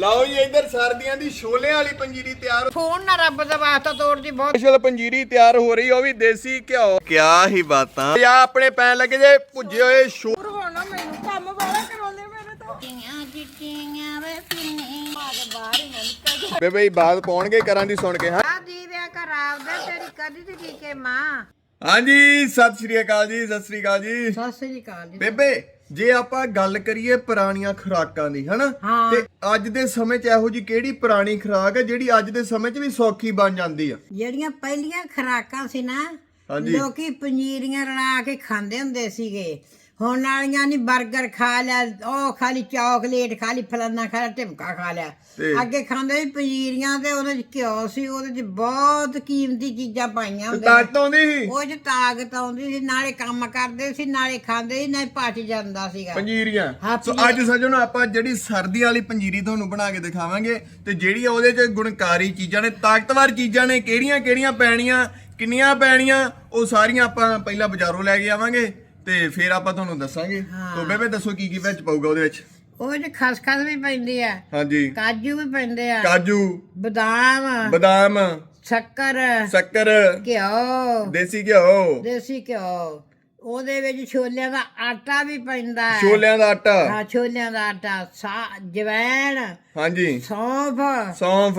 ਲਓ ਜੀ ਇੱਧਰ ਸਰਦੀਆਂ ਦੀ ਛੋਲਿਆਂ ਵਾਲੀ ਪੰਜੀਰੀ ਤਿਆਰ ਫੋਨ ਨਾ ਰੱਬ ਦਾ ਵਾਸਤਾ ਤੋੜਦੀ ਬਹੁਤ। ਸਪੈਸ਼ਲ ਪੰਜੀਰੀ ਤਿਆਰ ਹੋ ਰਹੀ ਉਹ ਵੀ ਦੇਸੀ ਘਿਓ। ਕਿਆ ਹੀ ਬਾਤਾਂ। ਆ ਆਪਣੇ ਪੈਣ ਲੱਗੇ ਜੇ ਭੁੱਜੇ ਹੋਏ ਛੋ ਹੁਣ ਮੈਨੂੰ ਕੰਮ ਵਾਲਾ ਕਰਾਉਂਦੇ ਮੇਰੇ ਤੋਂ। ਟੀਆਂ ਚਿੱਟੀਆਂ ਵੇ ਪਿੰਨੀ ਬਾਹਰ ਬਾਹਰ ਹੀ ਨਾ ਨਿਕਲ ਜਾ। ਬੇਬੇ ਬਾਤ ਪਾਉਣਗੇ ਕਰਾਂ ਦੀ ਸੁਣ ਕੇ ਹਾਂ। ਆ ਦੀਵਿਆ ਘਰ ਆਪਦਾ ਤੇਰੀ ਕਦੀ ਦੀ ਕੀ ਕੇ ਮਾਂ। ਹਾਂਜੀ ਸਤਿ ਸ਼੍ਰੀ ਅਕਾਲ ਜੀ ਸਤਿ ਸ਼੍ਰੀ ਅਕਾਲ ਜੀ। ਸਤਿ ਸ੍ਰੀ ਅਕਾਲ ਜੀ। ਬੇਬੇ ਜੇ ਆਪਾਂ ਗੱਲ ਕਰੀਏ ਪੁਰਾਣੀਆਂ ਖੁਰਾਕਾਂ ਦੀ ਹਨਾ? ਹਾਂ। ਤੇ ਅੱਜ ਦੇ ਸਮੇਂ 'ਚ ਇਹੋ ਜੀ ਕਿਹੜੀ ਪੁਰਾਣੀ ਖੁਰਾਕ ਹੈ ਜਿਹੜੀ ਅੱਜ ਦੇ ਸਮੇਂ 'ਚ ਵੀ ਸੌਖੀ ਬਣ ਜਾਂਦੀ ਆ? ਜਿਹੜੀਆਂ ਪਹਿਲੀਆਂ ਖਰਾਕਾਂ ਸੀ ਨਾ ਹਾਂਜੀ। ਲੋਕੀ ਪਨੀਰੀਆਂ ਰਲਾ ਕੇ ਖਾਂਦੇ ਹੁੰਦੇ ਸੀਗੇ। ਹੁਣ ਵਾਲੀਆਂ ਨਹੀਂ 버ਗਰ ਖਾ ਲਿਆ ਉਹ ਖਾਲੀ ਚਾਕਲੇਟ ਖਾਲੀ ਫਲਾਨਾ ਖਾ ਲਿਆ ਢਿਮਕਾ ਖਾ ਲਿਆ। ਤੇ- ਅੱਗੇ ਖਾਂਦੇ ਸੀ ਪਨੀਰੀਆਂ ਤੇ ਉਹਦੇ ਚ ਘਿਓ ਸੀ ਉਹਦੇ ਚ ਬਹੁਤ ਕੀਮਤੀ ਚੀਜ਼ਾਂ ਪਾਈਆਂ ਹੁੰਦੀਆਂ ਤਾਕਤ ਆਉਂਦੀ ਸੀ? ਉਹ ਚ ਤਾਕਤ ਆਉਂਦੀ ਸੀ ਨਾਲੇ ਕੰਮ ਕਰਦੇ ਸੀ ਨਾਲੇ ਖਾਂਦੇ ਸੀ ਨਾਲੇ ਪਚ ਜਾਂਦਾ ਸੀਗਾ। ਪੰਜੀਰੀਆਂ ਹਾਂ, ਸੋ ਅੱਜ ਸਜਣੋ ਆਪਾਂ ਜਿਹੜੀ ਸਰਦੀ ਵਾਲੀ ਪੰਜੀਰੀ ਤੁਹਾਨੂੰ ਬਣਾ ਕੇ ਦਿਖਾਵਾਂਗੇ ਤੇ ਜਿਹੜੀ ਉਹਦੇ 'ਚ ਗੁਣਕਾਰੀ ਚੀਜ਼ਾਂ ਨੇ ਤਾਕਤਵਰ ਚੀਜ਼ਾਂ ਨੇ ਕਿਹੜੀਆਂ ਕਿਹੜੀਆਂ ਪੈਣੀਆਂ ਕਿੰਨੀਆਂ ਪੈਣੀਆਂ ਉਹ ਸਾਰੀਆਂ ਆਪਾਂ ਪਹਿਲਾਂ ਬਾਜ਼ਾਰੋਂ ਲੈ ਕੇ ਆਵਾਂਗੇ। ਤੇ ਫਿਰ ਆਪਾਂ ਤੁਹਾਨੂੰ ਦੱਸਾਂਗੇ। ਤੋ ਬੇਬੇ ਦੱਸੋ ਕੀ ਕੀ ਵਿੱਚ ਪਾਊਗਾ ਉਹਦੇ ਵਿੱਚ? ਉਹ ਚ ਖਸਖਸ ਵੀ ਪੈਂਦੀ ਆ। ਹਾਂਜੀ। ਕਾਜੂ ਵੀ ਪੈਂਦੇ ਆ। ਕਾਜੂ। ਬਦਾਮ। ਬਦਾਮ। ਸ਼ੱਕਰ। ਸ਼ੱਕਰ। ਘਿਓ। ਦੇਸੀ ਘਿਓ। ਦੇਸੀ ਘਿਓ। ਉਹਦੇ ਵਿੱਚ ਛੋਲਿਆਂ ਦਾ ਆਟਾ ਵੀ ਪੈਂਦਾ ਹੈ। ਛੋਲਿਆਂ ਦਾ ਆਟਾ। ਹਾਂ ਛੋਲਿਆਂ ਦਾ ਆਟਾ। ਸਾ ਜਵੈਣ। ਹਾਂਜੀ। ਸੌਂਫ। ਸੌਂਫ।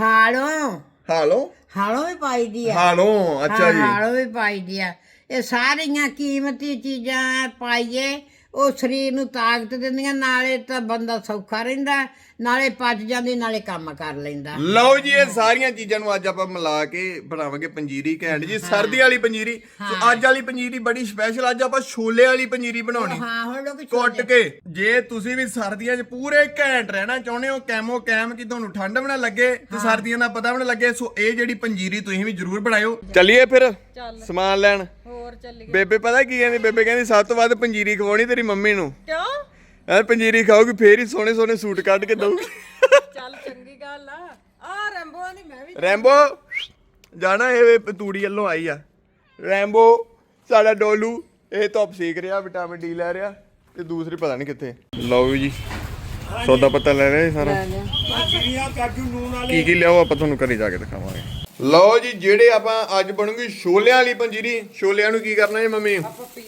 ਹਾਲੋਂ। ਹਾਲੋ? ਹਾਲੋਂ ਵੀ ਪਾਈਦੀ ਆ। ਹਾਲੋ। ਅੱਛਾ ਜੀ। ਹਾਲੋਂ ਵੀ ਪਾਈਦੀ ਆ। ਇਹ ਸਾਰੀਆਂ ਕੀਮਤੀ ਚੀਜ਼ਾਂ ਪਾਈਏ, ਉਹ ਸਰੀਰ ਨੂੰ ਤਾਕਤ ਦਿੰਦੀਆਂ, ਨਾਲੇ ਤਾਂ ਬੰਦਾ ਸੌਖਾ ਰਹਿੰਦਾ। ਨਾਲੇ ਪਚ ਜਾਂਦੀ ਨਾਲੇ ਕੰਮ ਕਰ ਲੈਂਦਾ। ਲਓ ਜੀ ਇਹ ਸਾਰੀਆਂ ਚੀਜ਼ਾਂ ਨੂੰ ਅੱਜ ਆਪਾਂ ਮਿਲਾ ਕੇ ਬਣਾਵਾਂਗੇ ਪੰਜੀਰੀ ਘੈਂਟ ਜੀ ਸਰਦੀ ਵਾਲੀ ਪੰਜੀਰੀ। ਸੋ ਅੱਜ ਵਾਲੀ ਪੰਜੀਰੀ ਬੜੀ ਸਪੈਸ਼ਲ ਅੱਜ ਆਪਾਂ ਛੋਲੇ ਵਾਲੀ ਪੰਜੀਰੀ ਬਣਾਉਣੀ। ਹਾਂ ਹੁਣ ਲੋਕ ਕੁੱਟ ਕੇ ਜੇ ਤੁਸੀਂ ਵੀ ਸਰਦੀਆਂ 'ਚ ਪੂਰੇ ਘੈਂਟ ਰਹਿਣਾ ਚਾਹੁੰਦੇ ਹੋ ਕੈਮੋ ਕੈਮ ਕਿ ਤੁਹਾਨੂੰ ਠੰਡ ਵੀ ਨਾ ਲੱਗੇ ਤੇ ਸਰਦੀਆਂ ਦਾ ਪਤਾ ਵੀ ਨਾ ਲੱਗੇ ਸੋ ਇਹ ਜਿਹੜੀ ਪੰਜੀਰੀ ਤੁਸੀਂ ਵੀ ਜ਼ਰੂਰ ਬਣਾਇਓ। ਚੱਲੀਏ ਫਿਰ ਸਮਾਨ ਲੈਣ। ਹੋਰ ਚੱਲ ਬੇਬੇ ਪਤਾ ਕੀ ਕਹਿੰਦੀ ਬੇਬੇ ਕਹਿੰਦੀ ਸਭ ਤੋਂ ਵੱਧ ਪੰਜੀਰੀ ਖਵਾਉਣੀ ਤੇਰੀ ਮੰਮੀ ਨੂੰ। ਕਿਉਂ? ਐ ਪੰਜੀਰੀ ਖਾਓਗੀ ਫੇਰ ਹੀ ਸੋਹਣੇ ਸੋਹਣੇ ਸੂਟ ਕੱਢ ਕੇ ਦਊਗੀ। ਚੱਲ ਚੰਗੀ ਗੱਲ ਆ। ਆ ਰੰਬੋ ਦੀ ਮੈਂ ਵੀ ਰੈਂਬੋ ਜਾਣਾ ਇਹ ਤੂੜੀ ਵੱਲੋਂ ਆਈ ਆ। ਰੈਂਬੋ ਸਾਡਾ ਡੋਲੂ ਇਹ ਧੁੱਪ ਸੇਕ ਰਿਹਾ ਵਿਟਾਮਿਨ ਡੀ ਲੈ ਰਿਹਾ ਤੇ ਦੂਸਰੀ ਪਤਾ ਨਹੀਂ ਕਿੱਥੇ। ਲਓ ਜੀ ਸੌਦਾ ਪਤਾ ਲੈ ਰਿਹਾ ਸਾਰਾ। ਕੀ ਕੀ ਲਿਆਓ ਆਪਾਂ ਤੁਹਾਨੂੰ ਘਰੇ ਜਾ ਕੇ ਦਿਖਾਵਾਂਗੇ। ਲਓ ਜੀ ਜਿਹੜੇ ਆਪਾਂ ਅੱਜ ਬਣੂਗੀ ਛੋਲਿਆਂ ਵਾਲੀ ਪੰਜੀਰੀ ਛੋਲਿਆਂ ਨੂੰ ਕੀ ਕਰਨਾ ਜੀ ਮੰਮੀ? ਆਪਾਂ ਪੀਸ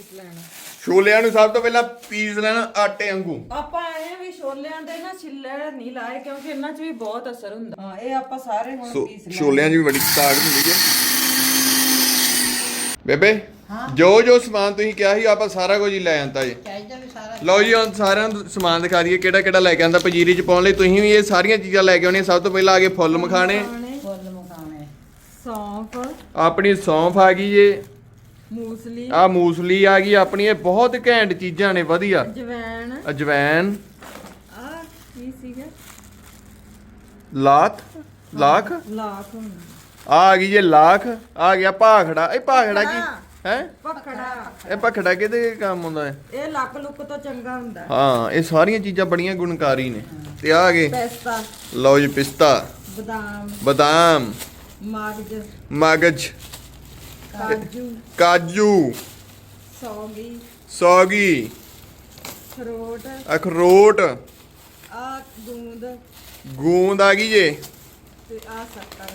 ਛੋਲਿਆਂ ਨੂੰ ਸਭ ਤੋਂ ਪਹਿਲਾਂ ਪੀਸ ਲੈਣਾ ਆਟੇ ਵਾਂਗੂ। ਆਪਾਂ ਆਏ ਆ ਵੀ ਛੋਲਿਆਂ ਦੇ ਨਾ ਛਿੱਲੜ ਨਹੀਂ ਲਾਏ ਕਿਉਂਕਿ ਇਹਨਾਂ 'ਚ ਵੀ ਬਹੁਤ ਅਸਰ ਹੁੰਦਾ। ਹਾਂ ਇਹ ਆਪਾਂ ਸਾਰੇ ਹੁਣ ਸੋ ਪੀਸ ਲੈਣੇ। ਛੋਲਿਆਂ 'ਚ ਵੀ ਬੜੀ ਤਾਕਤ ਹੁੰਦੀ ਹੈ। ਬੇਬੇ ਜੋ ਜੋ ਸਮਾਨ ਤੁਸੀਂ ਕਿਹਾ ਸੀ ਆਪਾਂ ਸਾਰਾ ਕੁਝ ਹੀ ਲੈ ਆਂਦਾ ਜੀ। ਚਾਹੀਦਾ ਵੀ ਸਾਰਾ ਲਓ ਜੀ ਹੁਣ ਸਾਰਿਆਂ ਨੂੰ ਸਮਾਨ ਦਿਖਾ ਦਈਏ ਕਿਹੜਾ ਕਿਹੜਾ ਲੈ ਕੇ ਆਂਦਾ ਪੰਜੀਰੀ 'ਚ ਪਾਉਣ ਲਈ। ਤੁਸੀਂ ਵੀ ਇਹ ਸਾਰੀਆਂ ਚੀਜ਼ਾਂ ਲੈ ਕੇ ਆਉਣੀਆਂ ਸਭ ਤੋਂ ਪਹਿਲਾਂ ਆ ਗਏ ਫੁੱਲ ਮਖਾਣੇ। ਫੁੱਲ ਮੁਕਾਣੇ ਸੌਂਫ। ਆਪਣੀ ਸੌਂਫ ਆ ਗਈ ਜੇ। ਮੂਸਲੀ। ਆ ਮੂਸਲੀ ਆ ਗਈ ਆਪਣੀ ਇਹ ਬਹੁਤ ਘੈਂਟ ਚੀਜ਼ਾਂ ਨੇ ਵਧੀਆ। ਜਵੈਣ ਅਜਵੈਨ ਆ ਕੀ ਸੀਗਾ? ਲਾਤ? ਲਾਖ? ਲਾਖ ਹੁੰਦਾ ਆ ਆ ਗਈ ਜੇ ਲਾਖ ਆ ਗਿਆ ਭਾਖੜਾ। ਇਹ ਭਾਖੜਾ ਕੀ? ਹੈ? ਪਕੜਾ ਇਹ ਭਖੜਾ ਕਿਹਦੇ ਕੰਮ ਆਉਂਦਾ ਹੈ? ਇਹ ਲੱਕ ਲੁੱਕ ਤੋਂ ਚੰਗਾ ਹੁੰਦਾ ਹਾਂ ਇਹ ਸਾਰੀਆਂ ਚੀਜ਼ਾਂ ਬੜੀਆਂ ਗੁਣਕਾਰੀ ਨੇ। ਤੇ ਆ ਗਏ। ਪੈਸਤਾ। ਲਓ ਜੀ ਪਿਸਤਾ। ਬਦਾਮ। ਬਦਾਮ। ਮਗਜ। ਮਗਜ। ਕਾਜੂ। ਕਾਜੂ। ਸੌਗੀ। ਸੌਗੀ। ਖਰੋਟ ਅਖਰੋਟ। ਆ ਗੂੰਦ। ਗੂੰਦ ਆ ਗਈ ਜੇ। ਤੇ ਆ ਸ਼ੱਕਰ।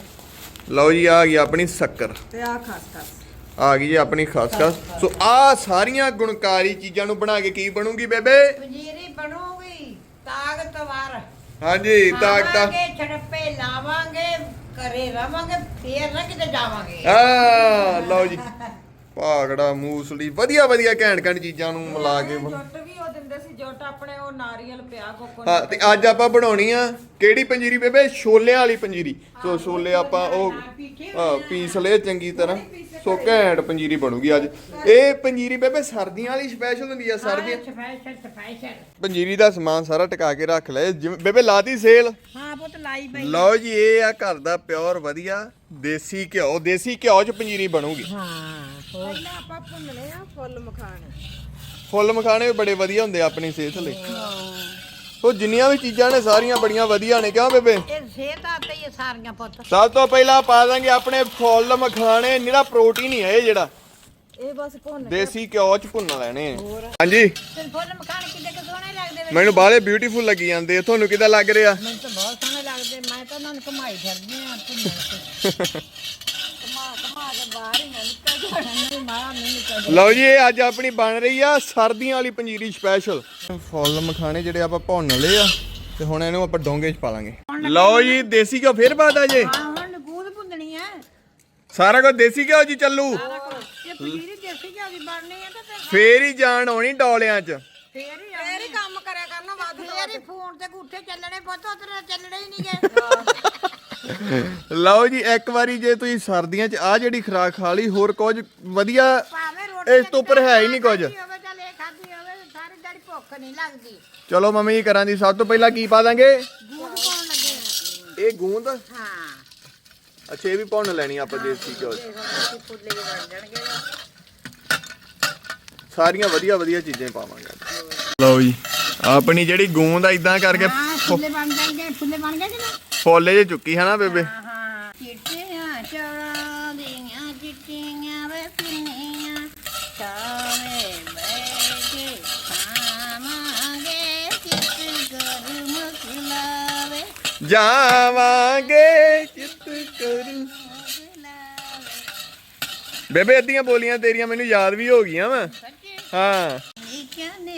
ਲਓ ਜੀ ਆ ਗਈ ਆਪਣੀ ਸ਼ੱਕਰ। ਤੇ ਆ ਖਸਖਸ। ਆ ਗਈ ਜੀ ਆਪਣੀ ਖਸਖਸ। ਸੋ ਆ ਸਾਰੀਆਂ ਗੁਣਕਾਰੀ ਚੀਜ਼ਾਂ ਨੂੰ ਬਣਾ ਕੇ ਕੀ ਬਣੂਗੀ ਬੇਬੇ? ਪੰਜੀਰੀ ਬਣੂਗੀ। ਤਾਕਤਵਰ। ਹਾਂਜੀ ਤਾਕਤ ਛੜੱਪੇ ਲਾਵਾਂਗੇ। ਘਰੇ ਰਵਾਂਗੇ ਫੇਰ ਨਾ ਕਿਤੇ ਜਾਵਾਂਗੇ। ਆ ਲਓ ਜੀ ਭਾਗੜਾ ਮੂਸਲੀ ਵਧੀਆ ਵਧੀਆ ਘੈਂਟ ਘੈਂਟ ਚੀਜ਼ਾਂ ਨੂੰ ਮਿਲਾ ਕੇ ਬਣ- ਜੁੱਟ ਵੀ ਉਹ ਦਿੰਦੇ ਸੀ ਜੁੱਟ ਆਪਣੇ ਉਹ ਨਾਰੀਅਲ ਪਿਆ ਕੋਕੋ ਹਾਂ ਤੇ ਅੱਜ ਆਪਾਂ ਬਣਾਉਣੀ ਆ ਕਿਹੜੀ ਪੰਜੀਰੀ ਬੇਬੇ? ਛੋਲਿਆਂ ਵਾਲੀ ਪੰਜੀਰੀ। ਸੋ ਛੋਲੇ ਆਪਾਂ ਉਹ ਹਾਂ ਪੀਸ ਲਏ ਚੰਗੀ ਤਰ੍ਹਾਂ। ਸੋ ਘੈਂਟ ਪੰਜੀਰੀ ਬਣੂਗੀ ਅੱਜ। ਇਹ ਪੰਜੀਰੀ ਬੇਬੇ ਸਰਦੀਆਂ ਵਾਲੀ ਸਪੈਸ਼ਲ ਹੁੰਦੀ ਆ ਸਰਦੀਆਂ ਸਪੈਸ਼ਲ ਸਪੈਸ਼ਲ ਪੰਜੀਰੀ ਦਾ ਸਮਾਨ ਸਾਰਾ ਟਿਕਾ ਕੇ ਰੱਖ ਲਏ ਜਿਵੇਂ ਬੇਬੇ ਲਾਤੀ ਸੇਲ? ਹਾਂ ਪੁੱਤ ਲਾਈ ਪਈ ਲਓ ਜੀ ਇਹ ਆ ਘਰ ਦਾ ਪਿਓਰ ਵਧੀਆ ਦੇਸੀ ਘਿਓ। ਦੇਸੀ ਘਿਓ ਚ ਪੰਜੀਰੀ ਬਣੂਗੀ। ਹਾਂ ਹੋਰ? ਪਹਿਲਾਂ ਆਪਾਂ ਭੁੰਨਣੇ ਆ ਫੁੱਲ ਮਖਾਣੇ। ਫੁੱਲ ਮਖਾਣੇ ਵੀ ਬੜੇ ਵਧੀਆ ਹੁੰਦੇ ਆ ਆਪਣੀ ਸਿਹਤ ਲਈ। ਸੋ ਜਿੰਨੀਆਂ ਵੀ ਚੀਜ਼ਾਂ ਨੇ ਸਾਰੀਆਂ ਬੜੀਆਂ ਵਧੀਆ ਨੇ ਕਿਉਂ ਬੇਬੇ? ਇਹ ਸਿਹਤਾਂ ਤੇ ਹੀ ਆ ਸਾਰੀਆਂ ਪੁੱਤ। ਸਭ ਤੋਂ ਪਹਿਲਾਂ ਪਾ ਦਾਂਗੇ ਆਪਣੇ ਫੁੱਲ ਮਖਾਣੇ ਜਿਹੜਾ ਪ੍ਰੋਟੀਨ ਹੀ ਹੈ ਇਹ ਜਿਹੜਾ। ਇਹ ਬਸ ਭੁੰਨ ਦੇਸੀ ਘਿਓ ਚ ਭੁੰਨ ਲੈਣੇ। ਆ। ਹਾਂਜੀ। ਤੇ ਫੁੱਲ ਮਖਾਣ ਕਿੱਡੇ ਕੁ ਸੋਹਣੇ ਲੱਗਦੇ ਮੈਨੂੰ ਬਾਹਲੇ ਬਿਊਟੀਫੁਲ ਲੱਗੀ ਜਾਂਦੇ ਆ। ਤੁਹਾਨੂੰ ਕਿਦਾਂ ਲੱਗ ਰਿਹਾ? ਮੈਨੂੰ ਤਾਂ ਬਹੁਤ ਸੋਹਣੇ ਲੱਗਦੇ। ਮੈਂ ਤਾਂ ਉਹਨਾਂ ਨੂੰ ਘੁਮਾਈ ਫਿਰਦੀ ਆ ਘੁਮਾ ਲਓ ਜੀ ਇਹ ਅੱਜ ਆਪਣੀ ਬਣ ਰਹੀ ਆ ਸਰਦੀਆਂ ਵਾਲੀ ਪੰਜੀਰੀ ਸਪੈਸ਼ਲ ਫੁੱਲ ਮਖਾਣੇ ਜਿਹੜੇ ਆਪਾਂ ਭੁੰਨ ਲਏ ਆ ਤੇ ਹੁਣ ਇਹਨੂੰ ਆਪਾਂ ਡੋਂਗੇ 'ਚ ਪਾ ਲਾਂਗੇ। ਲਓ ਜੀ ਦੇਸੀ ਘਿਓ ਫੇਰ ਪਾਤਾ ਜੇ? ਹਾਂ ਹੁਣ ਗੂੰਦ ਭੁੰਦਣੀ ਆ। ਸਾਰਾ ਕੁਝ ਦੇਸੀ ਘਿਓ ਜੀ ਚੱਲੂ। ਇਹ ਪਨੀਰੀ ਦੇਸੀ ਘਿਓ ਦੀ ਬਣਨੀ ਆ ਤੇ ਫਿਰ ਹੀ ਜਾਣ ਆਉਣੀ ਡੋਲਿਆਂ 'ਚ। ਫੇਰ ਹੀ ਫੇਰ ਹੀ ਕੰਮ ਕਰਿਆ ਕਰਨਾ ਵੱਧ ਤੋਂ ਫੇਰ ਹੀ ਫੋਨ ਤੇ ਗੁੱਠੇ ਚੱਲਣੇ ਪੁੱਤ ਉਧਰ ਚੱਲਣੇ ਹੀ ਨਹੀਂ ਗਏ। ਲਓ ਜੀ ਇੱਕ ਵਾਰੀ ਜੇ ਤੁਸੀਂ ਸਰਦੀਆਂ 'ਚ ਆ ਜਿਹੜੀ ਖੁਰਾਕ ਖਾ ਲਈ ਹੋਰ ਕੁਝ ਵਧੀਆ ਭਾਵੇਂ ਰੋਟੀ ਇਸ ਤੋਂ ਉੱਪਰ ਹੈ ਹੀ ਨਹੀਂ ਕੁਝ। ਹੋਵੇ ਚੱਲ ਇਹ ਖਾਧੀ ਹੋਵੇ ਸਾਰੀ ਦਿਹਾੜੀ ਭੁੱਖ ਨਹੀਂ ਲੱਗਦੀ। ਚਲੋ ਮੰਮੀ ਜੀ ਕਰਾਂ ਦੀ ਸਭ ਤੋਂ ਪਹਿਲਾਂ ਕੀ ਪਾ ਦਾਂਗੇ? ਗੂੰਦ ਪਾਉਣ ਲੱਗੇ ਇਹ ਗੂੰਦ? ਹਾਂ। ਅੱਛਾ ਇਹ ਵੀ ਭੁੰਨ ਲੈਣੀ ਆਪਾਂ ਦੇਸੀ ਘਿਓ 'ਚ। ਫੁੱਲੇ ਬਣ ਜਾਣਗੇ। ਸਾਰੀਆਂ ਵਧੀਆ ਵਧੀਆ ਚੀਜ਼ਾਂ ਹੀ ਪਾਵਾਂਗੇ। ਲਓ ਜੀ। ਆਪਣੀ ਜਿਹੜੀ ਗੂੰਦ ਆ ਇਦਾਂ ਕਰਕੇ ਹਾਂ ਫੁੱਲੇ ਬਣ ਜਾਣਗੇ ਫੁੱਲੇ ਬਣ ਗਏ ਨਾ ਫੋਲੇ ਜੇ ਚੁੱਕੀ ਹੈ ਨਾ ਬੇਬੇ? ਹਾਂ ਚਿੱਟੀਆਂ ਚੌੜਾਂ ਦੀਆਂ ਚਿੱਟੀਆਂ ਵੇ ਪਿੰਨੀਆਂ ਛਾਵੇਂ ਬਹਿ ਕੇ ਖਾਵਾਂਗੇ ਚਿੱਤ ਗਰਮ ਖਿਲਾਵੇ। ਜਾਵਾਂਗੇ ਚਿੱਤ ਕਰੂ ਬੇਬੇ ਅੱਧੀਆਂ ਬੋਲੀਆਂ ਤੇਰੀਆਂ ਮੈਨੂੰ ਯਾਦ ਵੀ ਹੋ ਗਈਆਂ ਵਾ। ਸੱਚੇ? ਹਾਂ।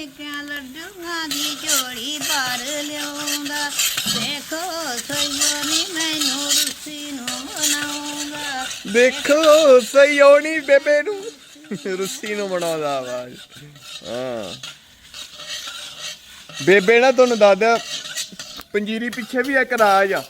ਨਿੱਕਿਆਂ ਲੱਡੂਆਂ ਦੀ ਝੋਲੀ ਭਰ ਲਿਆਉਂਦਾ। ਦੇਖੋ ਸਈਓ ਨੀ ਮੈਨੂੰ ਰੁੱਸੀ ਨੂੰ ਮਨਾਉਂਦਾ। ਦੇਖੋ ਸਈਓਣੀ ਬੇਬੇ ਨੂੰ ਰੁੱਸੀ ਨੂੰ ਬਣਾਉਂਦਾ ਆਵਾਜ਼। ਹਾਂ। ਬੇਬੇ ਨਾ ਤੁਹਾਨੂੰ ਦੱਸਦਾ ਪੰਜੀਰੀ ਪਿੱਛੇ ਵੀ ਇੱਕ ਰਾਜ ਆ।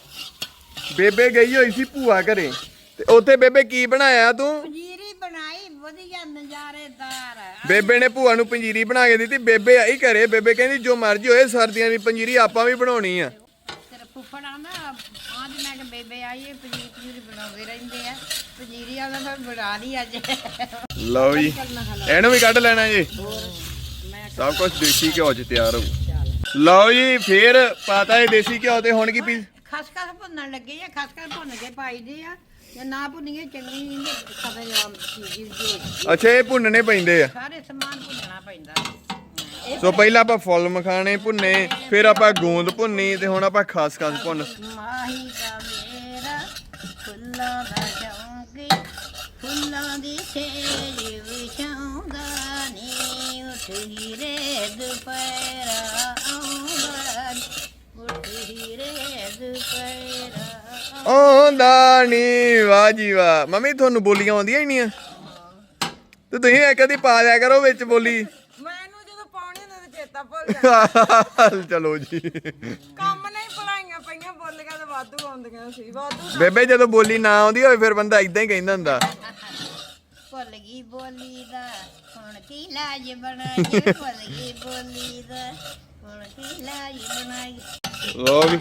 ਬੇਬੇ ਗਈ ਹੋਈ ਸੀ ਭੂਆ ਘਰੇ। ਤੇ ਉੱਥੇ ਬੇਬੇ ਕੀ ਬਣਾਇਆ ਤੂੰ ਪੰਜੀਰੀ ਬਣਾਈ ਵਧੀਆ ਨਜ਼ਾਰੇਦਾਰ ਬੇਬੇ ਨੇ ਭੂਆ ਨੂੰ ਪੰਜੀਰੀ ਬਣਾ ਕੇ ਦਿੱਤੀ ਬੇਬੇ ਆਈ ਘਰੇ ਬੇਬੇ ਕਹਿੰਦੀ ਜੋ ਮਰਜ਼ੀ ਹੋਏ ਸਰਦੀਆਂ ਦੀ ਪੰਜੀਰੀ ਆਪਾਂ ਵੀ ਬਣਾਉਣੀ ਆ। ਤੇਰਾ ਫੁੱਫੜ ਆਂਦਾ ਮੈਂ ਕਿ ਬੇਬੇ ਆਈ ਹੈ ਪੰਜੀਰੀ ਪੰਜੀਰੀ ਬਣਾਉਂਦੇ ਰਹਿੰਦੇ ਆ। ਪੰਜੀਰੀ ਆਂਦਾ ਫਿਰ ਬਣਾ ਲਈ ਅੱਜ। ਲਓ ਜੀ ਇਹਨੂੰ ਵੀ ਕੱਢ ਲੈਣਾ ਜੀ। ਸਭ ਕੁਝ ਦੇਸੀ ਘਿਓ 'ਚ ਤਿਆਰ ਲਓ ਜੀ ਫੇਰ ਪਾਤਾ ਇਹ ਦੇਸੀ ਘਿਓ ਤੇ ਹੁਣ ਕੀ ਪੀ ਖਸਖਸ ਭੁੰਨਣ ਲੱਗੇ ਆ ਖਸਖਸ ਭੁੰਨ ਕੇ ਪਾਈਦੇ ਆ। ਜੇ ਨਾ ਭੁੰਨੀਏ ਚੰਗੀ ਨਹੀਂ ਖਬਰ ਚੀਜ਼ ਜੀ ਅੱਛਾ ਇਹ ਭੁੰਨਣੇ ਪੈਂਦੇ ਆ। ਸਾਰੇ ਸਮਾਨ ਭੁੰਨਣਾ ਪੈਂਦਾ। ਸੋ ਪਹਿਲਾਂ ਆਪਾਂ ਫੁੱਲ ਮਖਾਣੇ ਭੁੰਨੇ ਫਿਰ ਆਪਾਂ ਗੂੰਦ ਭੁੰਨੀ ਤੇ ਹੁਣ ਆਪਾਂ ਖਾਸ ਖਾਸ ਭੁੰਨ। ਮਾਹੀ ਦਾ ਮੇਰਾ ਫੁੱਲਾਂ ਦਾ ਸ਼ੌਂਕੀ ਫੁੱਲਾਂ ਦੀ ਸੇਜ ਵਿਛਾਉਂਦਾ ਨੀ ਉੱਠ ਹੀਰੇ ਦੁਪਹਿਰਾ ਆਉਂਦਾ ਨੀ, ਉੱਠ ਹੀਰੇ ਦੁਪਹਿਰਾ ਆਉਂਦਾ ਨੀ ਵਾਹ ਜੀ ਵਾਹ। ਮੰਮੀ ਤੁਹਾਨੂੰ ਬੋਲੀਆਂ ਆਉਂਦੀਆਂ ਹੀ ਨਹੀਂ ਆ। ਤੇ ਤੁਸੀਂ ਇੱਕ ਅੱਧੀ ਪਾ ਦਿਆ ਕਰੋ ਵਿੱਚ ਬੋਲੀ। ਮੈਨੂੰ ਜਦੋਂ ਪਾਉਣੀ ਹੁੰਦੀ ਤੇ ਚੇਤਾ ਭੁੱਲ ਜਾਂਦਾ। ਚਲੋ ਜੀ। ਕੰਮ ਨਹੀਂ ਪੜਾਈਆਂ ਪਈਆਂ ਬੋਲੀਆਂ ਤੇ ਵਾਧੂ ਆਉਂਦੀਆਂ ਸੀ ਵਾਧੂ ਬੇਬੇ ਜਦੋਂ ਬੋਲੀ ਨਾ ਆਉਂਦੀ ਹੋਵੇ ਫਿਰ ਬੰਦਾ ਇਦਾਂ ਹੀ ਕਹਿੰਦਾ ਹੁੰਦਾ। ਭੁੱਲ ਗਈ ਬੋਲੀ ਦਾ ਹੁਣ ਕੀ ਲਾਜ ਬਣਾਈ ਭੁੱਲ ਗਈ ਬੋਲੀ ਦਾ ਹੁਣ ਕੀ ਲਾਜ ਬਣਾਈ ਲੋ ਵੀ।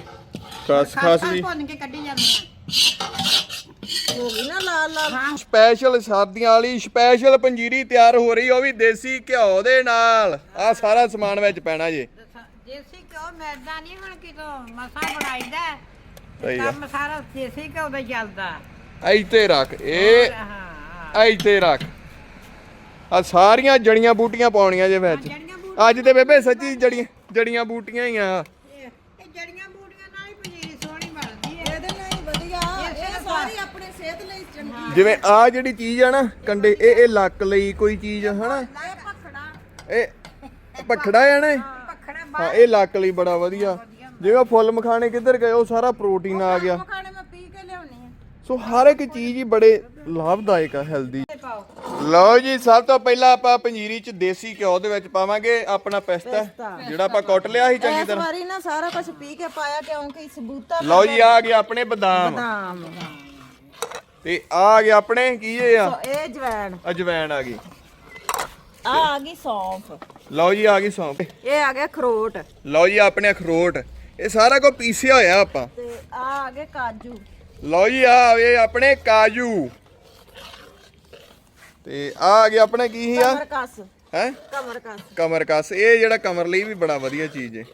ਖਾਸ ਖਾਸ ਵੀ। ਭੁੰਨ ਕੇ ਕੱਢੀ ਜਾਂਦੇ ਹੋ। ਗਈ ਨਾ ਲਾਲ ਲਾਲ। ਹਾਂ। ਸਪੈਸ਼ਲ ਸਰਦੀਆਂ ਵਾਲੀ ਸਪੈਸ਼ਲ ਪੰਜੀਰੀ ਤਿਆਰ ਹੋ ਰਹੀ ਉਹ ਵੀ ਦੇਸੀ ਘਿਓ ਦੇ ਨਾਲ। ਆ ਸਾਰਾ ਸਮਾਨ ਵਿੱਚ ਪੈਣਾ ਜੇ। ਦੇਸੀ ਘਿਓ ਮੈਦਾ ਨਹੀਂ ਹੁਣ ਕਿਤੋਂ ਮਸਾ ਬਣਾਈਦਾ ਸਹੀ ਆ। ਕੰਮ ਸਾਰਾ ਦੇਸੀ ਘਿਓ ਦਾ ਚੱਲਦਾ। ਇੱਥੇ ਰੱਖ ਇਹ ਹਾਂ। ਇੱਥੇ ਰੱਖ। ਆ ਸਾਰੀਆਂ ਜੜੀਆਂ ਬੂਟੀਆਂ ਪਾਉਣੀਆਂ ਜੇ ਵਿੱਚ। ਜੜੀਆਂ ਅੱਜ ਤੇ ਬੇਬੇ ਸੱਚੀ ਜੜੀਆਂ ਜੜੀਆਂ ਬੂਟੀਆਂ ਹੀ ਆ। ਇਹ ਇਹ ਜੜੀਆਂ ਬੂਟੀਆਂ ਨਾਲ ਹੀ ਪਨੀਰੀ ਸੋਹਣੀ ਬਣਦੀ ਹੈ ਇਹਦੇ ਨਾਲ ਹੀ ਵਧੀਆ ਇਹ ਸਾਰੀ ਆਪਣੀ ਸਿਹਤ ਲਈ ਚੰਗੀ ਜਿਵੇਂ ਆ ਜਿਹੜੀ ਚੀਜ਼ ਆ ਨਾ ਕੰਡੇ ਇਹ ਇਹ ਲੱਕ ਲਈ ਕੋਈ ਚੀਜ਼ ਹਨਾ? ਇਹ ਪਖੜਾ ਆ ਨਾ ਇਹ? ਪਖੜਾ ਹਾਂ ਇਹ ਲੱਕ ਲਈ ਬੜਾ ਵਧੀਆ। ਜਿਵੇਂ ਫੁੱਲ ਮਖਾਣੇ ਕਿੱਧਰ ਗਏ ਉਹ ਸਾਰਾ ਪ੍ਰੋਟੀਨ ਆ ਗਿਆ। ਖਾਣੇ ਮੈਂ ਪੀ ਕੇ ਲਿਆਉਣੀ ਆ ਸੋ ਹਰ ਇੱਕ ਚੀਜ਼ ਹੀ ਬੜੇ ਲਾਭਦਾਇਕ ਆ ਹੈਲਦੀ। ਪਾਓ ਲਓ ਜੀ ਸਭ ਤੋਂ ਪਹਿਲਾਂ ਆਪਾਂ ਪੰਜੀਰੀ ਚ ਦੇਸੀ ਘਿਓ ਦੇ ਵਿੱਚ ਪਾਵਾਂਗੇ ਆਪਣਾ ਪਿਸਤਾ ਜਿਹੜਾ ਆਪਾਂ ਕੁੱਟ ਲਿਆ ਸੀ ਚੰਗੀ ਇਸ ਤਰ੍ਹਾਂ। ਵਾਰੀ ਨਾ ਸਾਰਾ ਕੁਝ ਪੀ ਕੇ ਪਾਇਆ ਕਿਉਂਕਿ ਸਬੂਤਾ ਲਓ ਜੀ ਆ ਗਏ ਆਪਣੇ ਬਦਾਮ। ਬਦਾਮ। ਤੇ ਆ ਆ ਗਏ ਆਪਣੇ ਕੀ ਇਹ ਆ? ਇਹ ਜਵੈਣ ਅਜਵੈਣ ਆ ਗਈ। ਆ ਆ ਗਈ ਸੌਂਫ। ਲਓ ਜੀ ਆ ਗਈ ਸੌਂਫ। ਇਹ ਆ ਗਿਆ ਖਰੋਟ ਲਓ ਜੀ ਆਪਣੇ ਅਖਰੋਟ। ਇਹ ਸਾਰਾ ਕੁਝ ਪੀਸਿਆ ਹੋਇਆ ਆਪਾਂ। ਤੇ ਆ ਆ ਗਏ ਕਾਜੂ। ਲਓ ਜੀ ਆ ਆਵੇ ਆਪਣੇ ਕਾਜੂ। ਤੇ ਆ ਆ ਗਿਆ ਆਪਣੇ ਕੀ ਆ? ਕਮਰਕਸ। ਹੈ? ਕਮਰਕਸ। ਕਮਰ ਕਸ ਇਹ ਜਿਹੜਾ ਕਮਰ ਲਈ ਵੀ ਬੜਾ ਵਧੀਆ ਚੀਜ਼ ਹੈ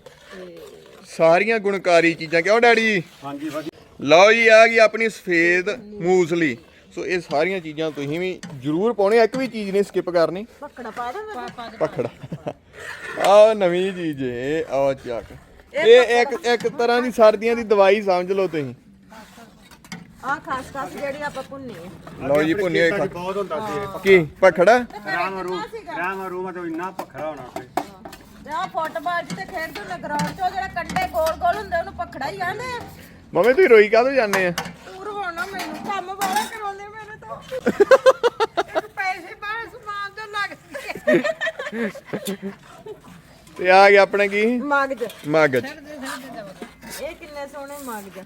ਸਾਰੀਆਂ ਗੁਣਕਾਰੀ ਚੀਜ਼ਾਂ। ਕਿਉਂ ਡੈਡੀ ਹਾਂਜੀ ਵਧੀਆ। ਲਓ ਜੀ ਆ ਗਈ ਆਪਣੀ ਸਫੇਦ ਮੂਸਲੀ। ਸੋ ਇਹ ਸਾਰੀਆਂ ਚੀਜ਼ਾਂ ਤੁਸੀਂ ਵੀ ਜਰੂਰ ਪਾਉਣੇ ਇੱਕ ਵੀ ਚੀਜ਼ ਨਹੀਂ ਸਕਿਪ ਕਰਨੀ। ਪਕੜਾ ਪਾ ਦੇ ਪਖੜਾ ਆ ਨਵੀਂ ਚੀਜ਼ ਏ ਆ ਚੱਕ। ਇਹ ਇੱਕ ਇੱਕ ਤਰ੍ਹਾਂ ਦੀ ਸਰਦੀਆਂ ਦੀ ਦਵਾਈ ਸਮਝ ਲਓ ਤੁਸੀਂ। ਆ ਖਾਸ ਖਾਸ ਜਿਹੜੀ ਆਪਾਂ ਭੁੰਨੀ ਹੈ ਲਓ ਜੀ ਭੁੰਨੀ ਹੋਈ ਖਾ- ਬਹੁਤ ਹੁੰਦਾ ਸੀ ਇਹ। ਕੀ? ਪਖੜਾ ਰਾਮ ਰੂ ਰਾਮ ਰੂ ਮਤਲਬ ਇੰਨਾ ਭਖਰਾ ਹੋਣਾ ਸੀ। ਤੇ ਆ ਫੁੱਟਬਾਲ ਤੇ ਖੇਡਦੇ ਹੁੰਦੇ ਗਰਾਊਂਡ 'ਚ ਜਿਹੜੇ ਕੰਡੇ ਗੋਲ ਗੋਲ ਹੁੰਦੇ ਉਹਨੂੰ ਪਖੜਾ ਹੀ ਆਂਦੇ ਆ। ਮੰਮੀ ਤੁਸੀਂ ਰੋਈ ਕਾਹਦੋਂ ਜਾਂਦੇ ਆ? ਪੂਰ ਹੋਣਾ ਮੈਨੂੰ ਕੰਮ ਵਾਲਾ ਕਰਾਉਂਦੇ ਮੇਰੇ ਤੋਂ। ਇੱਕ ਪੈਸੇ ਬਾਹਰ ਸਮਾਨ ਤੋਂ ਲੱਗਦੇ ਤੇ ਆ ਗਿਆ ਆਪਣਾ ਕੀ? ਮਗਜ। ਮਗਜ। ਇਹ ਕਿੰਨੇ ਸੋਹਣੇ ਮਗਜ।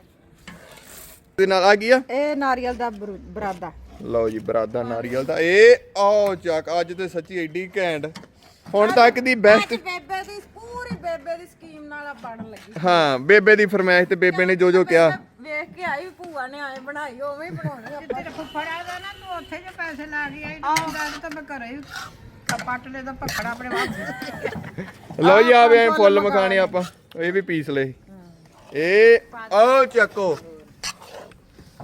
ਤੇ ਨਾਲ ਆ ਗਿਆ ਇਹ ਨਾਰੀਅਲ ਦਾ ਬਰੂ- ਬਰਾਦਾ। ਲਓ ਜੀ ਬਰਾਦਾ ਨਾਰੀਅਲ ਦਾ। ਇਹ ਆਓ ਚੱਕ ਅੱਜ ਤੇ ਸੱਚੀ ਐਡੀ ਘੈਂਟ। ਹੁਣ ਤੱਕ ਦੀ ਬੈਸਟ ਬੇਬੇ ਦੀ ਬੇਬੇ ਦੀ ਸਕੀਮ ਨਾਲ ਆ ਬਣਨ ਲੱਗੀ ਹਾਂ ਬੇਬੇ ਦੀ ਫਰਮਾਇਸ਼ ਤੇ ਬੇਬੇ ਨੇ ਜੋ ਜੋ ਕਿਹਾ ਵੇਖ ਕੇ ਆਈ ਭੂਆ ਨੇ ਆਏ ਬਣਾਈ ਉਵੇਂ ਹੀ ਬਣਾਉਣੀ ਆਪਾਂ। ਤੇਰੇ ਫੁੱਫੜਾ ਦਾ ਨਾ ਤੂੰ ਉੱਥੇ ਜੋ ਪੈਸੇ ਲਾ ਕੇ ਆਈ ਨਾ ਗੱਲ ਤਾਂ ਮੈਂ ਘਰੇ ਹੀ ਪੱਟ ਲੈ ਤਾਂ ਭੱਖੜਾ ਆਪਣੇ ਵਾਸਤੇ ਲਓ ਜੀ ਆ ਵੀ ਐਂ ਫੁੱਲ ਮਖਾਣੇ ਆਪਾਂ ਇਹ ਵੀ ਪੀਸ ਲਏ। ਇਹ ਆਓ ਚੱਕੋ।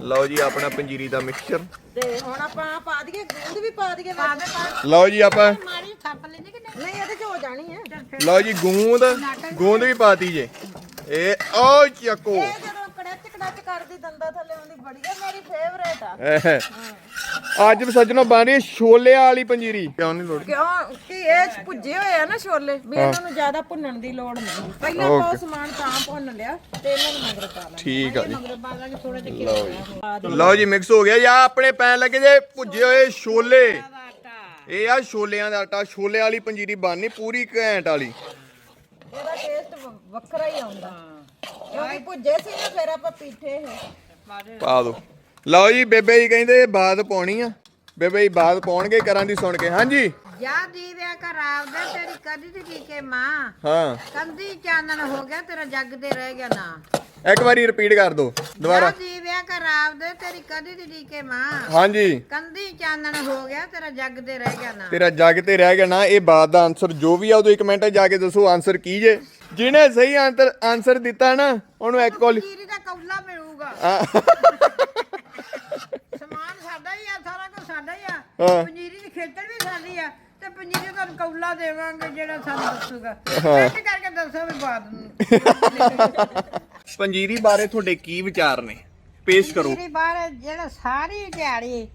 ਲਓ ਜੀ ਆਪਣਾ ਪੰਜੀਰੀ ਦਾ ਮਿਕਸਚਰ ਤੇ ਹੁਣ ਆਪਾਂ ਪਾ ਦਈਏ ਗੂੰਦ ਵੀ ਪਾ ਦਈਏ ਵਿੱਚ। ਲਓ ਜੀ ਆਪਾਂ ਮਾਰੀ ਥੱਪ ਲੈਂਦੀ ਕਿ ਨਹੀਂ? ਨਹੀਂ ਇਹਦੇ ਚ ਹੋ ਜਾਣੀ ਹੈ। ਲਓ ਜੀ ਗੂੰਦ। ਗੂੰਦ ਵੀ ਪਾਤੀ ਜੇ। ਇਹ ਆਓ ਚੱਕੋ। ਇਹ ਜਦੋਂ ਕੜਚ ਕੜਚ ਕਰਦੀ ਦੰਦਾ ਥੱਲੇ ਆਉਂਦੀ ਬੜੀ ਮੇਰੀ ਫੇਵਰੇਟ ਆ। ਅੱਜ ਵੀ ਸੱਜਣੋ ਬਣ ਰਹੀ ਹੈ ਛੋਲਿਆਂ ਵਾਲੀ ਪੰਜੀਰੀ। ਕਿਉਂ ਨਹੀਂ ਲੋੜ? ਕਿਉਂ? ਕਿ ਇਹ ਭੁੱਜੇ ਹੋਏ ਆ ਨਾ ਛੋਲੇ? ਵੀ ਇਹਨਾਂ ਨੂੰ ਜ਼ਿਆਦਾ ਭੁੰਨਣ ਦੀ ਲੋੜ ਨਹੀਂ। ਪਹਿਲਾਂ ਆਪਾਂ ਉਹ ਸਮਾਨ ਤਾਂ ਭੁੰਨ ਲਿਆ ਤੇ ਇਹਨਾਂ ਨੂੰ ਮਗਰ ਪਾ ਲੈਣਾ ਠੀਕ ਆ ਜੀ। ਮਗਰ ਬਾਲਾ ਕਿ ਥੋੜਾ ਜਿਹਾ ਲਓ ਜੀ। ਲਓ ਜੀ ਮਿਕਸ ਹੋ ਗਿਆ। ਯਾ ਆਪਣੇ ਪੈਣ ਲੱਗੇ ਜੇ ਭੁੱਜੇ ਹੋਏ ਛੋਲੇ। ਇਹ ਆ ਛੋਲਿਆਂ ਦਾ ਆਟਾ। ਛੋਲੇ ਵਾਲੀ ਪੰਜੀਰੀ ਬਣਨੀ ਪੂਰੀ ਘੈਂਟ ਵਾਲੀ। ਇਹਦਾ ਟੇਸਟ ਵੱਖਰਾ ਹੀ ਆਉਂਦਾ। ਕਿਉਂਕਿ ਭੁੱਜੇ ਸੀ ਨਾ ਫਿਰ ਆਪਾਂ ਪੀਠੇ ਪਾ ਦੋ। ਲਓ ਜੀ ਬੇਬੇ ਜੀ ਕਹਿੰਦੇ ਬਾਦ ਪਾਉਣੀ ਆ। ਬੇਬੇ ਜੀ ਬਾਦ ਪਾਉਣਗੇ ਕਰਾਂ ਦੀ ਸੁਣ ਕੇ। ਹਾਂਜੀ। ਜਾ ਦੀਵਿਆ ਕਰ ਆਪਦਾ ਤੇਰੀ ਕਦੀ ਦੀ ਕੀ ਕੇ ਮਾਂ। ਹਾਂ। ਕੰਦੀ ਚਾਨਣ ਹੋ ਗਿਆ ਤੇਰਾ ਜੱਗ ਤੇ ਰਹਿ ਗਿਆ ਨਾ। ਇੱਕ ਵਾਰੀ ਰਿਪੀਟ ਕਰ ਦੋ ਦੁਬਾਰਾ। ਜਾ ਦੀਵਿਆ ਕਰ ਆਪਦਾ ਤੇਰੀ ਕਦੀ ਦੀ ਕੀ ਕੇ ਮਾਂ। ਹਾਂਜੀ। ਕੰਦੀ ਚਾਨਣ ਹੋ ਗਿਆ ਤੇਰਾ ਜੱਗ ਤੇ ਰਹਿ ਗਿਆ ਨਾ। ਤੇਰਾ ਜੱਗ ਤੇ ਰਹਿ ਗਿਆ ਨਾ ਇਹ ਬਾਤ ਦਾ ਆਨਸਰ ਜੋ ਵੀ ਆ ਉਦੋਂ ਇੱਕ ਮਿੰਟ ਜਾ ਕੇ ਦੱਸੋ ਆਨਸਰ ਕੀ ਜੇ। ਜਿਹਨੇ ਸਹੀ ਆਨਸਰ ਆਨਸਰ ਦਿੱਤਾ ਨਾ ਉਹਨੂੰ ਇੱਕ ਕੋਲ ਜੀਰੀ ਦਾ ਕੌਲਾ ਮਿਲੂਗਾ। ਹੀ। ਸਾਡਾ ਹੀ ਆ। ਹਾਂ। ਪੰਜੀਰੀ ਦੀ ਖੇਤਰ ਵੀ ਸਾਡੀ ਆ। ਤੇ ਪੰਜੀਰੀ ਤੁਹਾਨੂੰ ਕੌਲਾ ਦੇਵਾਂਗੇ ਜਿਹੜਾ ਸਾਨੂੰ ਦੱਸੂਗਾ। ਹਾਂ। ਇੱਕ ਕਰਕੇ ਦੱਸੋ ਵੀ ਬਾਤ ਨੂੰ। ਪੰਜੀਰੀ ਬਾਰੇ ਤੁਹਾਡੇ ਕੀ ਵਿਚਾਰ ਨੇ? ਪੇਸ਼ ਕਰੋ। ਪੰਜੀਰੀ ਬਾਹਰ ਜਿਹੜਾ ਸਾਰੀ ਦਿਹਾੜੀ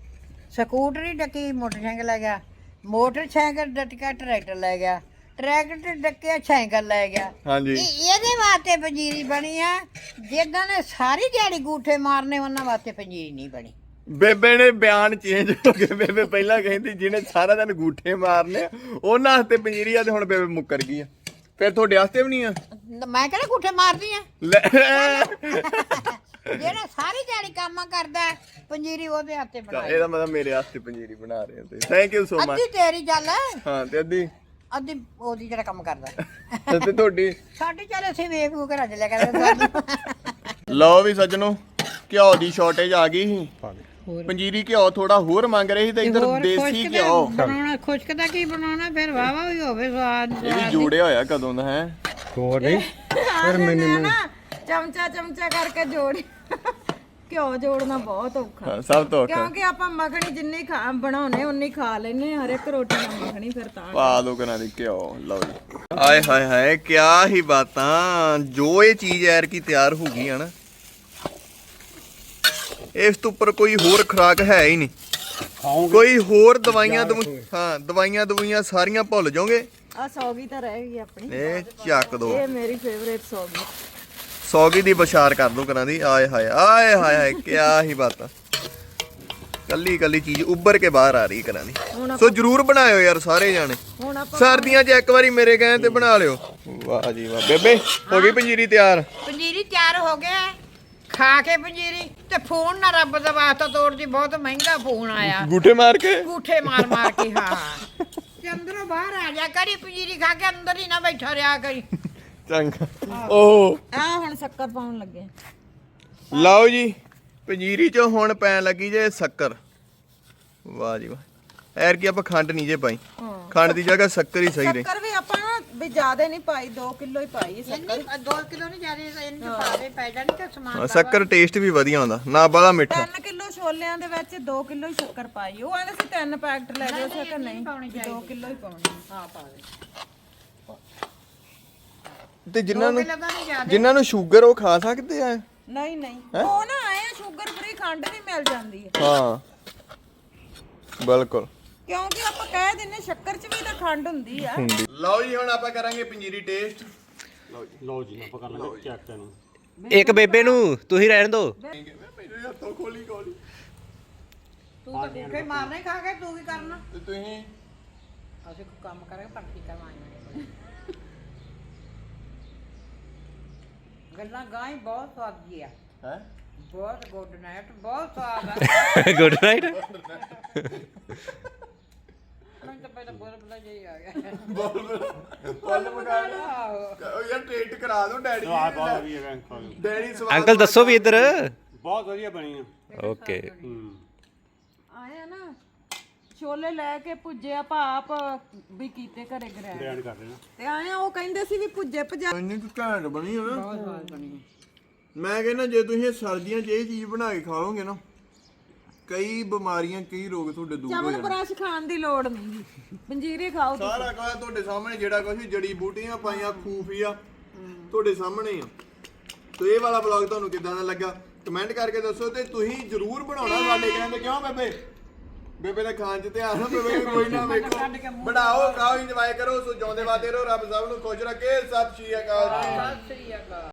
ਸਕੂਟਰੀ ਡੱਕੀ ਮੋਟਰਸਾਈਕਲ ਲੈ ਗਿਆ। ਮੋਟਰਸਾਈਕਲ ਡਟਕਾ ਟਰੈਕਟਰ ਲੈ ਗਿਆ। ਟਰੈਕਟਰ ਡੱਕਿਆ ਸਾਈਕਲ ਲੈ ਗਿਆ। ਹਾਂਜੀ। ਇਹ- ਇਹਦੇ ਵਾਸਤੇ ਪੰਜੀਰੀ ਬਣੀ ਆ। ਜਿੱਦਾਂ ਨੇ ਸਾਰੀ ਦਿਹਾੜੀ ਗੂਠੇ ਮਾਰਨੇ ਉਹਨਾਂ ਵਾਸਤੇ ਪੰਜੀਰੀ ਨਹੀਂ ਬਣੀ। ਬੇਬੇ ਨੇ ਬਿਆਨ ਚੇਂਜ ਹੋ ਗਿਆ ਬੇਬੇ ਪਹਿਲਾਂ ਕਹਿੰਦੀ ਜਿਹਨੇ ਸਾਰਾ ਦਿਨ ਗੂਠੇ ਮਾਰਨੇ ਆ, ਉਹਨਾਂ ਹੱਥੇ ਪੰਜੀਰੀ ਆ ਤੇ ਹੁਣ ਬੇਬੇ ਮੁੱਕਰ ਗਈ ਆ। ਫਿਰ ਤੁਹਾਡੇ ਵਾਸਤੇ ਵੀ ਨਹੀਂ ਆ? ਮੈਂ ਕਿਹੜਾ ਗੂਠੇ ਮਾਰਦੀ ਆ? ਲੈ। ਜਿਹੜਾ ਸਾਰੀ ਦਿਹਾੜੀ ਕੰਮ ਕਰਦਾ ਹੈ, ਪੰਜੀਰੀ ਉਹਦੇ ਹੱਥੇ ਬਣਾਈ। ਇਹਦਾ ਮਤਲਬ ਮੇਰੇ ਵਾਸਤੇ ਪੰਜੀਰੀ ਬਣਾ ਰਹੇ ਹੋ ਤੁਸੀਂ। ਥੈਂਕ ਯੂ ਸੋ ਮਚ ਅੱਧੀ ਤੇਰੀ ਚੱਲ ਹਾਂ ਤੇ ਅੱਧੀ? ਅੱਧੀ ਉਹਦੀ ਜਿਹੜਾ ਕੰਮ ਕਰਦਾ। ਤੇ ਤੁਹਾਡੀ? ਸਾਡੀ ਚੱਲ ਅਸੀਂ ਵੇਖ ਵੂ ਕੇ ਰੱਜ ਲਿਆ ਕਰਾਂਗੇ ਲਓ ਵੀ ਸੱਜਣੋ ਘਿਓ ਦੀ ਸ਼ਾਰਟੇਜ ਆ ਗਈ ਸੀ। ਪੰਜੀਰੀ ਘਿਓ ਥੋੜਾ ਹੋਰ ਮੰਗ ਰਹੀ ਸੀ ਤੇ ਇਧਰ ਦੇਸੀ ਘਿਓ। ਬਣਾਉਣਾ ਖੁਸ਼ਕ ਦਾ ਕੀ ਬਣਾਉਣਾ? ਫਿਰ ਵਾਵਾ ਵੀ ਹੋਵੇ ਸਵਾਦ ਇਹ ਵੀ ਜੋੜਿਆ ਹੋਇਆ ਕਦੋਂ ਦਾ ਹੈ? ਹੋਰ ਨਹੀਂ ਫਿਰ ਮੈਨੂੰ ਚਮਚਾ ਚਮਚਾ ਕਰਕੇ ਜੋੜੀ ਘਿਓ ਜੋੜਨਾ ਬਹੁਤ ਔਖਾ। ਹਾਂ, ਸਭ ਤੋਂ ਔਖਾ। ਕਿਉਂਕਿ ਆਪਾਂ ਮੱਖਣੀ ਜਿੰਨੀ ਖਾ ਬਣਾਉਨੇ ਉਨੀ ਖਾ ਲੈਨੇ ਹਰ ਇੱਕ ਰੋਟੀ ਨਾਲ ਮੱਖਣੀ ਫਿਰ ਤਾਂ। ਪਾ ਦੋ ਕਰਾਂ ਦੀ ਘਿਓ ਲਓ ਜੀ। ਆਏ ਹਾਏ ਹਾਏ ਕਿਆ ਹੀ ਬਾਤਾਂ। ਜੋ ਇਹ ਚੀਜ਼ ਐਰ ਕੀ ਤਿਆਰ ਹੋ ਗਈ ਹੈ ਨਾ ਇਸ ਤੋਂ ਉੱਪਰ ਕੋਈ ਹੋਰ ਖੁਰਾਕ ਹੈ ਹੀ ਨਹੀਂ। ਖਾਓਗੇ? ਕੋਈ ਹੋਰ ਦਵਾਈਆਂ ਦਵੂ- ਹਾਂ ਦਵਾਈਆਂ ਦਵਾਈਆਂ ਸਾਰੀਆਂ ਭੁੱਲ ਜਾਓਗੇ। ਆ ਸੌਗੀ ਤਾਂ ਰਹਿ ਗਈ ਆਪਣੀ। ਇਹ ਚੱਕ ਦੋ। ਇਹ ਮੇਰੀ ਫੇਵਰੇਟ ਸੌਗੀ। ਸੌਗੀ ਦੀ ਬਸ਼ਾਰ ਕਰ ਦੋ ਕਰਾਂ ਦੀ। ਆਏ ਹਾਏ ਆਏ ਹਾਏ ਹਾਏ ਕਿਆ ਹੀ ਬਾਤਾਂ ਕੱਲੀ ਕੱਲੀ ਚੀਜ਼ ਉੱਭਰ ਕੇ ਬਾਹਰ ਆ ਰਹੀ ਕਰਾਂ ਦੀ। ਸੋ ਜਰੂਰ ਬਣਾਇਓ ਯਾਰ ਸਾਰੇ ਜਾਣੇ। ਸਰਦੀਆਂ 'ਚ ਇੱਕ ਵਾਰੀ ਮੇਰੇ ਕਹੇ ਤੇ ਬਣਾ ਲਿਓ। ਵਾਹ ਜੀ ਵਾਹ। ਬੇਬੇ ਹੋ ਗਈ ਪੰਜੀਰੀ ਤਿਆਰ? ਪੰਜੀਰੀ ਤਿਆਰ ਹੋ ਗਿਆ। ਖਾ ਕੇ ਪੰਜੀਰੀ ਤੇ ਫੋਨ ਨਾ ਰੱਬ ਦਾ ਵਾਸਤਾ ਤੋੜਦੀ ਬਹੁਤ ਮਹਿੰਗਾ ਫੋਨ ਆਇਆ। ਗੂਠੇ ਮਾਰ ਕੇ? ਗੂਠੇ ਮਾਰ ਮਾਰ ਕੇ ਹਾਂ। ਤੇ ਅੰਦਰੋਂ ਬਾਹਰ ਆ ਜਾ ਕਰੀ ਪੰਜੀਰੀ ਖਾ ਕੇ ਅੰਦਰ ਹੀ ਨਾ ਬੈਠਾ ਰਿਹਾ ਕਰੀ। ਚੰਗਾ। ਓਹ। ਆ ਹੁਣ ਸ਼ੱਕਰ ਪਾਉਣ ਲੱਗੇ। ਲਓ ਜੀ ਪੰਜੀਰੀ 'ਚ ਹੁਣ ਪੈਣ ਲੱਗੀ ਜੇ ਸ਼ੱਕਰ। ਵਾਹ ਜੀ ਵਾਹ। ਐਰ ਕੀ ਆਪਾਂ ਖੰਡ ਨਹੀਂ ਜੇ ਪਾਈ। ਖੰਡ ਦੀ ਜਗ੍ਹਾ ਸ਼ੱਕਰ ਹੀ ਸਹੀ ਰਹੀ। ਸ਼ੱਕਰ ਵੀ ਆਪਾਂ ਨਾ ਵੀ ਜ਼ਿਆਦਾ ਨਹੀਂ ਪਾਈ 2 ਕਿਲੋ ਹੀ ਪਾਈ ਸ਼ੱਕਰ। 2 ਕਿਲੋ ਨਹੀਂ ਜ਼ਿਆਦਾ ਇਹਨੂੰ ਪਾ ਦੇ ਪੈ ਜਾਣੀ ਤੇ ਸਮਾਨ ਹਾਂ, ਸ਼ੱਕਰ ਟੇਸਟ ਵੀ ਵਧੀਆ ਹੁੰਦਾ ਨਾ ਬਾਲਾ ਮਿੱਠਾ। 3 ਕਿਲੋ ਛੋਲਿਆਂ ਦੇ ਵਿੱਚ 2 ਕਿਲੋ ਹੀ ਸ਼ੱਕਰ ਪਾਈ। ਉਹ ਆਂਦੇ ਸੀ ਤਿੰਨ ਪੈਕਟ ਲੈ ਜਾਓ ਸ਼ੱਕਰ ਨਹੀਂ 2 ਕਿਲੋ ਹੀ ਪਾਉਣੀ ਹਾਂ ਪਾ ਦੇ। ਤੇ ਜਿਨ੍ਹਾਂ ਨੂੰ ਨਹੀਂ ਜਿਨ੍ਹਾਂ ਨੂੰ ਸ਼ੂਗਰ ਉਹ ਖਾ ਸਕਦੇ ਆ? ਨਹੀਂ ਨਹੀਂ। ਉਹ ਨਾ ਆਏ ਸ਼ੂਗਰ ਫ੍ਰੀ ਖੰਡ ਵੀ ਮਿਲ ਜਾਂਦੀ ਹੈ। ਹਾਂ। ਬਿਲਕੁਲ। ਕਿਉਂਕਿ ਆਪਾਂ ਕਹਿ ਦਿੰਨੇ ਸ਼ੱਕਰ 'ਚ ਵੀ ਤਾਂ ਖੰਡ ਹੁੰਦੀ ਆ। ਹੁੰਦੀ। ਲਓ ਜੀ ਹੁਣ ਆਪਾਂ ਕਰਾਂਗੇ ਪੰਜੀਰੀ ਟੇਸਟ। ਲਓ ਜੀ ਆਪਾਂ ਕਰ ਲਾਂਗੇ ਚੈੱਕ ਤੈਨੂੰ ਇੱਕ ਬੇਬੇ ਨੂੰ ਤੁਸੀਂ ਰਹਿਣ ਦਿਓ ਮੇਰੇ ਹੱਥੋਂ ਖੋਲੀ ਖੋਲੀ ਤੂੰ ਤਾਂ ਭੁੱਖੇ ਮਾਰਨੇ ਖਾ ਕੇ ਤੂੰ ਕੀ ਕਰਨਾ? ਤੇ ਤੁਸੀਂ? ਅਸੀਂ ਕੋਈ ਕੰਮ ਕਰਾਂਗੇ ਪਰ ਕੀ ਕਰਵਾਂਗੇ ਗੱਲਾਂ ਗਾਂ ਹੀ ਬਹੁਤ ਸਵਾਦੀ ਆ। ਹੈ? ਬਹੁਤ ਗੁੱਡ ਨਾਈਟ ਬਹੁਤ ਸਵਾਦ ਆ। ਗੁੱਡ ਨਾਈਟ ਤਾਂ ਪਹਿਲਾਂ ਬੋਲ ਬਲਾ ਜਾਈ ਆ ਗਿਆ। ਫੁੱਲ ਬਣਾ ਆਹੋ। ਉਹ ਯਾਰ ਟੇਸਟ ਕਰਾ ਦਿਓ ਡੈਡੀ ਆ ਬਹੁਤ ਵਧੀਆ ਹੈ ਅੰਕਲ ਡੈਡੀ ਸਵਾਦ ਅੰਕਲ ਦੱਸੋ ਵੀ ਇੱਧਰ। ਬਹੁਤ ਵਧੀਆ ਬਣੀ ਆ ਓਕੇ ਹੂੰ। ਆਏ ਆ ਨਾ ਛੋਲੇ ਲੈ ਕੇ ਭੁੱਜੇ ਆਪਾਂ ਆਪ ਵੀ ਕੀਤੇ ਘਰੇ ਗ੍ਰੈਂਡ ਗ੍ਰੈਂਡ ਕਰ ਦੇਣਾ ਤੇ ਆਏ ਆ ਉਹ ਕਹਿੰਦੇ ਸੀ ਵੀ ਭੁੱਜੇ ਭਜਾ। ਇੰਨੀ ਕੁ ਘੈਂਟ ਬਣੀ ਹੈ ਨਾ। ਬਹੁਤ ਸਵਾਦ ਬਣੀ ਮੈਂ ਕਹਿੰਦਾ ਜੇ ਤੁਸੀਂ ਇਹ ਸਰਦੀਆਂ 'ਚ ਇਹ ਚੀਜ਼ ਬਣਾ ਕੇ ਖਾਓਗੇ ਨਾ ਕਈ ਬਿਮਾਰੀਆਂ ਕਈ ਰੋਗ ਤੁਹਾਡੇ ਦੂਰ ਹੋ ਜਾਣਗੇ ਬਰਸ਼ ਖਾਣ ਦੀ ਲੋੜ ਨਹੀਂ ਪੰਜੀਰੀ ਖਾਓ ਤੁਸੀਂ। ਸਾਰਾ ਕੁਝ ਤੁਹਾਡੇ ਸਾਹਮਣੇ ਜਿਹੜਾ ਕੁਝ ਜੜੀ ਬੂਟੀਆਂ ਪਾਈਆਂ ਖੂਫੀਆ ਤੁਹਾਡੇ ਸਾਹਮਣੇ ਆ। ਤੇ ਇਹ ਵਾਲਾ ਬਲੌਗ ਤੁਹਾਨੂੰ ਕਿਦਾਂ ਦਾ ਲੱਗਾ? ਕਮੈਂਟ ਕਰਕੇ ਦੱਸੋ ਤੇ ਤੁਸੀਂ ਜਰੂਰ ਬਣਾਉਣਾ ਸਾਡੇ ਕਹਿੰਦੇ ਕਿਉਂ ਬੇਬੇ? ਬੇਬੇ ਦਾ ਖਾਣ 'ਚ ਧਿਆਨ ਆ ਬੇਬੇ ਕੋਈ ਨਾ ਵੇਖੋ। ਬਣਾਓ ਖਾਓ ਇੰਜੋਏ ਕਰੋ ਸੋ ਜਿਉਂਦੇ ਵਾਦੇ ਰਹੋ ਰੱਬ ਸਭ ਨੂੰ ਖੁਸ਼ ਰੱਖੇ। ਸਤਿ ਸ਼੍ਰੀ ਅਕਾਲ ਜੀ। ਸਤਿ ਸ੍ਰੀ ਅਕਾਲ।